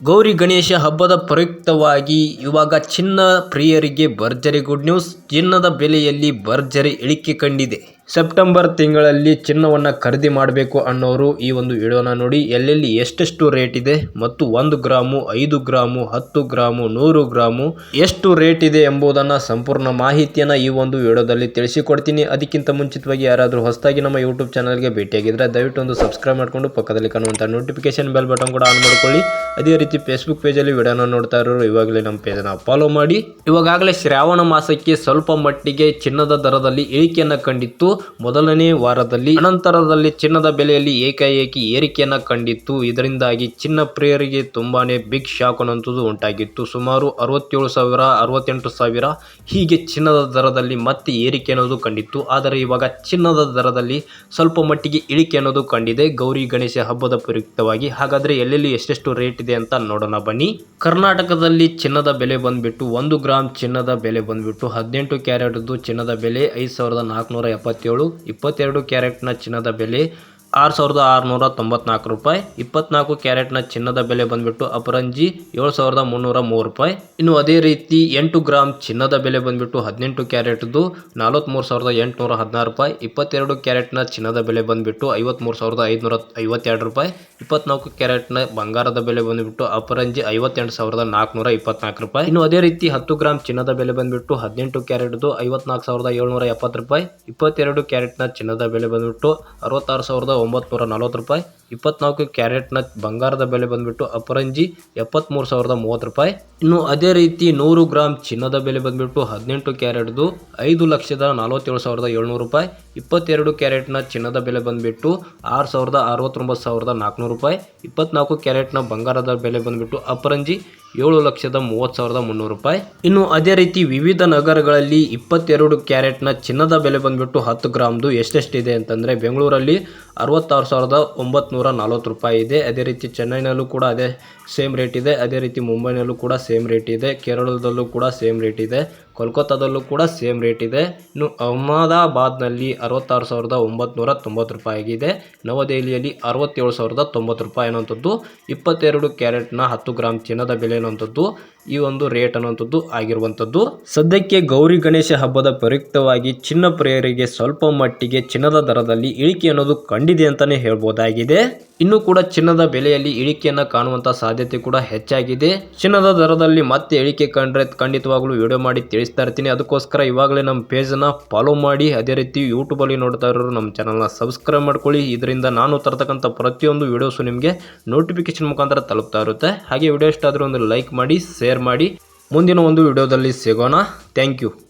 ಗೌರಿ ಗಣೇಶ ಹಬ್ಬದ ಪ್ರಯುಕ್ತವಾಗಿ ಇವಾಗ ಚಿನ್ನ ಪ್ರಿಯರಿಗೆ ಭರ್ಜರಿ ಗುಡ್ ನ್ಯೂಸ್ ಚಿನ್ನದ ಬೆಲೆಯಲ್ಲಿ ಭರ್ಜರಿ ಇಳಿಕೆ ಕಂಡಿದೆ. ಸೆಪ್ಟೆಂಬರ್ ತಿಂಗಳಲ್ಲಿ ಚಿನ್ನವನ್ನು ಖರೀದಿ ಮಾಡಬೇಕು ಅನ್ನೋರು ಈ ಒಂದು ವಿಡಿಯೋನ ನೋಡಿ ಎಲ್ಲೆಲ್ಲಿ ಎಷ್ಟೆಷ್ಟು ರೇಟ್ ಇದೆ ಮತ್ತು ಒಂದು ಗ್ರಾಮು, ಐದು ಗ್ರಾಮು, ಹತ್ತು ಗ್ರಾಮು, ನೂರು ಗ್ರಾಮು ಎಷ್ಟು ರೇಟ್ ಇದೆ ಎಂಬುದನ್ನು ಸಂಪೂರ್ಣ ಮಾಹಿತಿಯನ್ನು ಈ ಒಂದು ವಿಡಿಯೋದಲ್ಲಿ ತಿಳಿಸಿಕೊಡ್ತೀನಿ. ಅದಕ್ಕಿಂತ ಮುಂಚಿತವಾಗಿ ಯಾರಾದರೂ ಹೊಸದಾಗಿ ನಮ್ಮ ಯೂಟ್ಯೂಬ್ ಚಾನಲ್ಗೆ ಭೇಟಿಯಾಗಿದ್ದರೆ ದಯವಿಟ್ಟು ಒಂದು ಸಬ್ಸ್ಕ್ರೈಬ್ ಮಾಡಿಕೊಂಡು ಪಕ್ಕದಲ್ಲಿ ಕಾಣುವಂಥ ನೋಟಿಫಿಕೇಶನ್ ಬೆಲ್ ಬಟನ್ ಕೂಡ ಆನ್ ಮಾಡ್ಕೊಳ್ಳಿ. ಅದೇ ರೀತಿ ಫೇಸ್ಬುಕ್ ಪೇಜಲ್ಲಿ ವಿಡಿಯೋನ ನೋಡ್ತಾ ಇರೋರು ಇವಾಗಲೇ ನಮ್ಮ ಪೇಜನ್ನು ಫಾಲೋ ಮಾಡಿ. ಇವಾಗಲೇ ಶ್ರಾವಣ ಮಾಸಕ್ಕೆ ಸ್ವಲ್ಪ ಮಟ್ಟಿಗೆ ಚಿನ್ನದ ದರದಲ್ಲಿ ಇಳಿಕೆಯನ್ನು ಕಂಡಿತ್ತು. ಮೊದಲನೇ ವಾರದಲ್ಲಿ ಅನಂತರದಲ್ಲಿ ಚಿನ್ನದ ಬೆಲೆಯಲ್ಲಿ ಏಕಾಏಕಿ ಏರಿಕೆಯನ್ನು ಕಂಡಿತ್ತು. ಇದರಿಂದಾಗಿ ಚಿನ್ನ ಪ್ರಿಯರಿಗೆ ತುಂಬಾನೇ ಬಿಗ್ ಶಾಕ್ ಅನ್ನುವಂಥದ್ದು ಉಂಟಾಗಿತ್ತು. ಸುಮಾರು ಅರವತ್ತೇಳು ಸಾವಿರ, ಅರವತ್ತೆಂಟು ಸಾವಿರ ಹೀಗೆ ಚಿನ್ನದ ದರದಲ್ಲಿ ಮತ್ತೆ ಏರಿಕೆ ಅನ್ನೋದು ಕಂಡಿತ್ತು. ಆದರೆ ಇವಾಗ ಚಿನ್ನದ ದರದಲ್ಲಿ ಸ್ವಲ್ಪ ಮಟ್ಟಿಗೆ ಇಳಿಕೆ ಅನ್ನೋದು ಕಂಡಿದೆ. ಗೌರಿ ಗಣೇಶ ಹಬ್ಬದ ಪ್ರಯುಕ್ತವಾಗಿ. ಹಾಗಾದರೆ ಎಲ್ಲೆಲ್ಲಿ ಎಷ್ಟೆಷ್ಟು ರೇಟ್ ಇದೆ ಅಂತ ನೋಡೋಣ ಬನ್ನಿ. ಕರ್ನಾಟಕದಲ್ಲಿ ಚಿನ್ನದ ಬೆಲೆ ಬಂದ್ಬಿಟ್ಟು ಒಂದು ಗ್ರಾಮ್ ಚಿನ್ನದ ಬೆಲೆ ಬಂದ್ಬಿಟ್ಟು ಹದಿನೆಂಟು ಕ್ಯಾರೆಟ್ದು ಚಿನ್ನದ ಬೆಲೆ ಐದು ಸಾವಿರದ ನಾಲ್ಕುನೂರ ಎಪ್ಪತ್ತೇಳು, ಇಪ್ಪತ್ತೆರಡು ಕ್ಯಾರೆಟ್ನ ಚಿನ್ನದ ಬೆಲೆ ಆರು ಸಾವಿರದ ಆರುನೂರ ತೊಂಬತ್ನಾಲ್ಕು ರೂಪಾಯಿ, ಇಪ್ಪತ್ನಾಲ್ಕು ಕ್ಯಾರೆಟ್ನ ಚಿನ್ನದ ಬೆಲೆ ಬಂದ್ಬಿಟ್ಟು ಅಪರಂಜಿ ಏಳು ಸಾವಿರದ ಮುನ್ನೂರ ಮೂರು ರೂಪಾಯಿ. ಇನ್ನು ಅದೇ ರೀತಿ ಎಂಟು ಗ್ರಾಮ್ ಚಿನ್ನದ ಬೆಲೆ ಬಂದ್ಬಿಟ್ಟು ಹದಿನೆಂಟು ಕ್ಯಾರೆಟ್ದು ನಲವತ್ತ್ಮೂರು ಸಾವಿರದ ಎಂಟುನೂರ ಹದಿನಾರು ರೂಪಾಯಿ, ಇಪ್ಪತ್ತೆರಡು ಕ್ಯಾರೆಟ್ನ ಚಿನ್ನದ ಬೆಲೆ ಬಂದ್ಬಿಟ್ಟು ಐವತ್ತ್ಮೂರು ಸಾವಿರದ ಐದುನೂರ ಐವತ್ತೆರಡು ರೂಪಾಯಿ, ಇಪ್ಪತ್ನಾಲ್ಕು ಕ್ಯಾರೆಟ್ನ ಬಂಗಾರದ ಬೆಲೆ ಬಂದ್ಬಿಟ್ಟು ಅಪರಂಜಿ ಐವತ್ತೆಂಟು ಸಾವಿರದ ನಾಲ್ಕುನೂರ ಇಪ್ಪತ್ನಾಲ್ಕು ರೂಪಾಯಿ. ಇನ್ನು ಅದೇ ರೀತಿ ಹತ್ತು ಗ್ರಾಮ್ ಚಿನ್ನದ ಬೆಲೆ ಬಂದ್ಬಿಟ್ಟು ಹದಿನೆಂಟು ಕ್ಯಾರೆಟ್ದು ಐವತ್ನಾಲ್ಕು ಸಾವಿರದ ಏಳ್ನೂರ ಎಪ್ಪತ್ತು ರೂಪಾಯಿ, ಇಪ್ಪತ್ತೆರಡು ಕ್ಯಾರೆಟ್ನ ಚಿನ್ನದ ಬೆಲೆ ಬಂದ್ಬಿಟ್ಟು ಅರವತ್ತಾರು ಸಾವಿರದ ಒಂಬತ್ನೂರ ನಲ್ವತ್ತು ರೂಪಾಯಿ, ಇಪ್ಪತ್ನಾಲ್ಕು ಕ್ಯಾರೆಟ್ನ ಬಂಗಾರದ ಬೆಲೆ ಬಂದ್ಬಿಟ್ಟು ಅಪರಂಜಿ ಎಪ್ಪತ್ತ್ಮೂರು ಸಾವಿರದ ಮೂವತ್ತು ರೂಪಾಯಿ. ಇನ್ನು ಅದೇ ರೀತಿ ನೂರು ಗ್ರಾಮ್ ಚಿನ್ನದ ಬೆಲೆ ಬಂದ್ಬಿಟ್ಟು ಹದಿನೆಂಟು ಕ್ಯಾರೆಟ್ದು ಐದು ಲಕ್ಷದ ನಲವತ್ತೇಳು ಸಾವಿರದ ಏಳ್ನೂರು ರೂಪಾಯಿ, ಇಪ್ಪತ್ತೆರಡು ಕ್ಯಾರೆಟ್ನ ಚಿನ್ನದ ಬೆಲೆ ಬಂದ್ಬಿಟ್ಟು ಆರು ಸಾವಿರದ ಅರವತ್ತೊಂಬತ್ತು ಸಾವಿರದ ನಾಲ್ಕುನೂರು ರೂಪಾಯಿ, ಇಪ್ಪತ್ನಾಲ್ಕು ಕ್ಯಾರೆಟ್ನ ಬಂಗಾರದ ಬೆಲೆ ಬಂದ್ಬಿಟ್ಟು ಅಪರಂಜಿ ಏಳು ಲಕ್ಷದ ಮೂವತ್ತು ಸಾವಿರದ ಮುನ್ನೂರು ರೂಪಾಯಿ. ಇನ್ನು ಅದೇ ರೀತಿ ವಿವಿಧ ನಗರಗಳಲ್ಲಿ ಇಪ್ಪತ್ತೆರಡು ಕ್ಯಾರೆಟ್ನ ಚಿನ್ನದ ಬೆಲೆ ಬಂದ್ಬಿಟ್ಟು ಹತ್ತು ಗ್ರಾಮ್ದು ಎಷ್ಟೆಷ್ಟಿದೆ ಅಂತಂದರೆ ಬೆಂಗಳೂರಲ್ಲಿ ಅರವತ್ತಾರು ಸಾವಿರದ ಒಂಬತ್ನೂರ ನಲ್ವತ್ತು ರೂಪಾಯಿ ಇದೆ. ಅದೇ ರೀತಿ ಚೆನ್ನೈನಲ್ಲೂ ಕೂಡ ಅದೇ ಸೇಮ್ ರೇಟ್ ಇದೆ. ಅದೇ ರೀತಿ ಮುಂಬೈನಲ್ಲೂ ಕೂಡ ಸೇಮ್ ರೇಟ್ ಇದೆ. ಕೇರಳದಲ್ಲೂ ಕೂಡ ಸೇಮ್ ರೇಟ್ ಇದೆ. ಕೋಲ್ಕತ್ತಾದಲ್ಲೂ ಕೂಡ ಸೇಮ್ ರೇಟ್ ಇದೆ. ಇನ್ನು ಅಹಮದಾಬಾದ್ನಲ್ಲಿ ಅರವತ್ತಾರು ಸಾವಿರದ ಒಂಬತ್ನೂರ ತೊಂಬತ್ತು ರೂಪಾಯಿ ಆಗಿದೆ ನವದೆಹಲಿಯಲ್ಲಿ ಅರವತ್ತೇಳು ಸಾವಿರದ ತೊಂಬತ್ತು ರೂಪಾಯಿ ಅನ್ನೋಂಥದ್ದು ಇಪ್ಪತ್ತೆರಡು ಕ್ಯಾರೆಟ್ನ ಹತ್ತು ಗ್ರಾಮ್ ಚಿನ್ನದ ಬೆಲೆ ಅನ್ನುವಂಥದ್ದು ಈ ಒಂದು ರೇಟ್ ಅನ್ನುವಂಥದ್ದು ಆಗಿರುವಂಥದ್ದು. ಸದ್ಯಕ್ಕೆ ಗೌರಿ ಗಣೇಶ ಹಬ್ಬದ ಪ್ರಯುಕ್ತವಾಗಿ ಚಿನ್ನ ಪ್ರಿಯರಿಗೆ ಸ್ವಲ್ಪ ಮಟ್ಟಿಗೆ ಚಿನ್ನದ ದರದಲ್ಲಿ ಇಳಿಕೆ ಅನ್ನೋದು ಕಂಡಿದೆ ಅಂತಾನೆ ಹೇಳ್ಬೋದಾಗಿದೆ. ಇನ್ನು ಕೂಡ ಚಿನ್ನದ ಬೆಲೆಯಲ್ಲಿ ಇಳಿಕೆಯನ್ನು ಕಾಣುವಂಥ ಸಾಧ್ಯತೆ ಕೂಡ ಹೆಚ್ಚಾಗಿದೆ. ಚಿನ್ನದ ದರದಲ್ಲಿ ಮತ್ತೆ ಇಳಿಕೆ ಕಂಡ್ರೆ ಖಂಡಿತವಾಗ್ಲೂ ವಿಡಿಯೋ ಮಾಡಿ ತಿಳಿಸ್ತಾ ಇರ್ತೀನಿ. ಅದಕ್ಕೋಸ್ಕರ ಇವಾಗಲೇ ನಮ್ಮ ಪೇಜನ್ನು ಫಾಲೋ ಮಾಡಿ. ಅದೇ ರೀತಿ ಯೂಟ್ಯೂಬಲ್ಲಿ ನೋಡ್ತಾ ಇರೋರು ನಮ್ಮ ಚಾನಲ್ನ ಸಬ್ಸ್ಕ್ರೈಬ್ ಮಾಡ್ಕೊಳ್ಳಿ. ಇದರಿಂದ ನಾನು ತರತಕ್ಕಂತ ಪ್ರತಿಯೊಂದು ವಿಡಿಯೋಸು ನಿಮಗೆ ನೋಟಿಫಿಕೇಶನ್ ಮುಖಾಂತರ ತಲುಪ್ತಾ ಇರುತ್ತೆ. ಹಾಗೆ ವಿಡಿಯೋ ಇಷ್ಟ ಒಂದು ಲೈಕ್ ಮಾಡಿ ಶೇರ್ ಮಾಡಿ. ಮುಂದಿನ ಒಂದು ವಿಡಿಯೋದಲ್ಲಿ ಸಿಗೋಣ. Thank you